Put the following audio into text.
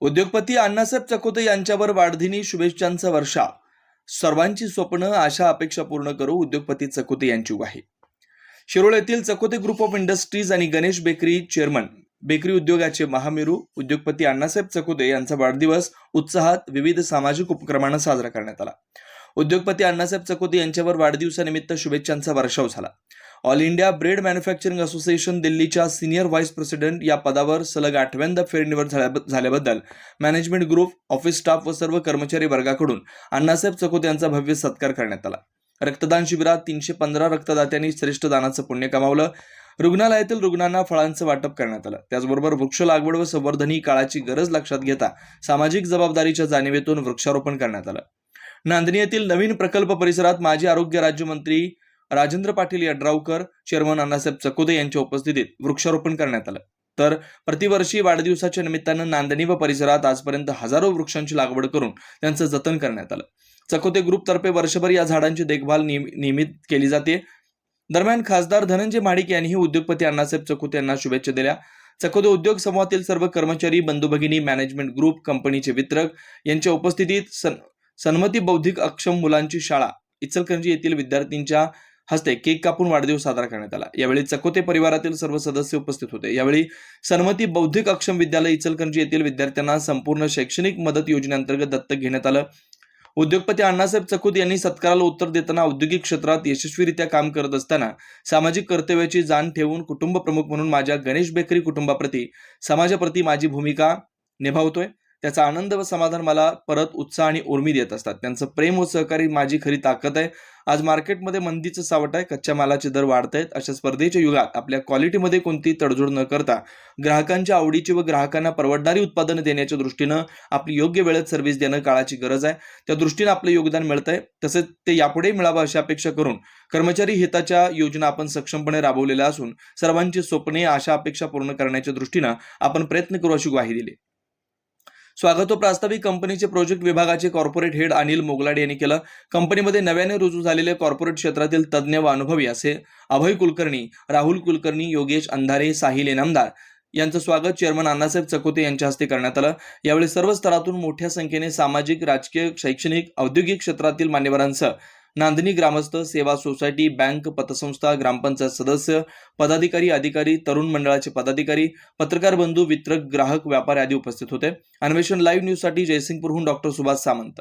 उद्योगपती अण्णासाहेब चकोते यांच्यावर वाढदिनी शुभेच्छांचा वर्षा. सर्वांची स्वप्न आशा अपेक्षा पूर्ण करू उद्योगपती चकोते यांची ग्वाही. शिरोळ येथील चकोते ग्रुप ऑफ इंडस्ट्रीज आणि गणेश बेकरी चेअरमन बेकरी उद्योगाचे महामेरू उद्योगपती अण्णासाहेब चकोते यांचा वाढदिवस उत्साहात विविध सामाजिक उपक्रमांना साजरा करण्यात आला. उद्योगपती अण्णासाहेब चकोते यांच्यावर वाढदिवसानिमित्त शुभेच्छांचा वर्षाव झाला. All India bread manufacturing association दिल्लीच्या सिनियर व्हाईस प्रेसिडेंट या पदावर सलग आठव्यांदा फेरनिवड झाल्याबद्दल मॅनेजमेंट ग्रुप ऑफिस स्टाफ व सर्व कर्मचारी वर्गाकडून अण्णासाहेब चकोत यांचा भव्य सत्कार करण्यात आला. रक्तदान शिबिरात तीनशे पंधरा रक्तदात्यांनी श्रेष्ठ दानाचं पुण्य कमावलं रुग्णालयातील रुग्णांना फळांचं वाटप करण्यात आलं. त्याचबरोबर वृक्ष लागवड व संवर्धन ही काळाची गरज लक्षात घेता सामाजिक जबाबदारीच्या जाणीवेतून वृक्षारोपण करण्यात आलं. नांदणी येथील नवीन प्रकल्प परिसरात माजी आरोग्य राज्यमंत्री राजेंद्र पाटील यड्रावकर चेअरमन अण्णासाहेब चकोदे यांच्या उपस्थितीत वृक्षारोपण करण्यात आलं. तर प्रतिवर्षी वाढदिवसाच्या निमित्तानं नांदणी व परिसरात आजपर्यंत हजारो वृक्षांची लागवड करून त्यांचं जतन करण्यात आलं. चकोते ग्रुपतर्फे वर्षभर या झाडांची देखभाल नियमित केली जाते. दरम्यान खासदार धनंजय महाडिक यांनीही उद्योगपती अण्णासाहेब चकोते यांना शुभेच्छा दिल्या. चकोदे उद्योग समूहातील सर्व कर्मचारी बंधू भगिनी मॅनेजमेंट ग्रुप कंपनीचे वितरक यांच्या उपस्थितीत सन सन्मती बौद्धिक अक्षम मुलांची शाळा इचलकरंजी येथील विद्यार्थ्यांच्या हस्ते. केक कापून वाढदिवस साजरा करण्यात आला. यावेळी चकोते परिवारातील सर्व सदस्य उपस्थित होते. यावेळी सन्मती बौद्धिक अक्षम विद्यालय इचलकरंजी येथील विद्यार्थ्यांना संपूर्ण शैक्षणिक मदत योजनेअंतर्गत दत्तक घेण्यात आलं. उद्योगपती अण्णासाहेब चकुत यांनी सत्काराला उत्तर देताना औद्योगिक क्षेत्रात यशस्वीरित्या काम करत असताना सामाजिक कर्तव्याची जाण ठेवून कुटुंब प्रमुख म्हणून माझ्या गणेश बेकरी कुटुंबाप्रती समाजाप्रती माझी भूमिका निभावतोय. त्याचा आनंद व समाधान मला परत उत्साह आणि उर्मी देत असतात. त्यांचं प्रेम व सहकारी माझी खरी ताकद आहे. आज मार्केटमध्ये मंदीचं सावट आहे. कच्च्या मालाचे दर वाढत आहेत अशा स्पर्धेच्या युगात आपल्या क्वालिटीमध्ये कोणती तडजोड न करता ग्राहकांच्या आवडीची व ग्राहकांना परवडणारी उत्पादनं देण्याच्या दृष्टीनं आपली योग्य वेळेत सर्व्हिस देणं काळाची गरज आहे. त्या दृष्टीनं आपलं योगदान मिळतंय. तसेच ते यापुढेही मिळावं अशी अपेक्षा करून कर्मचारी हिताच्या योजना आपण सक्षमपणे राबवलेल्या असून सर्वांची स्वप्ने आशा अपेक्षा पूर्ण करण्याच्या दृष्टीनं आपण प्रयत्न करू अशी ग्वाही दिली. स्वागत प्रास्ताविक कंपनीचे प्रोजेक्ट विभागाचे कॉर्पोरेट हेड अनिल मोगलाडे यांनी केलं. कंपनीमध्ये नव्याने रुजू झालेले कॉर्पोरेट क्षेत्रातील तज्ज्ञ व अनुभवी असे अभय कुलकर्णी राहुल कुलकर्णी योगेश अंधारे साहिल इनामदार यांचं स्वागत चेअरमन अण्णासाहेब चकोते यांच्या हस्ते करण्यात आलं. यावेळी सर्व स्तरातून मोठ्या संख्येने सामाजिक राजकीय शैक्षणिक औद्योगिक क्षेत्रातील मान्यवरांसह नांदणी ग्रामस्थ सेवा सोसायटी बँक पतसंस्था ग्रामपंचायत सदस्य पदाधिकारी अधिकारी तरुण मंडळाचे पदाधिकारी पत्रकार बंधू वितरक ग्राहक व्यापारी आदी उपस्थित होते. अन्वेषण लाईव्ह न्यूजसाठी जयसिंगपूरहून डॉक्टर सुभाष सामंत.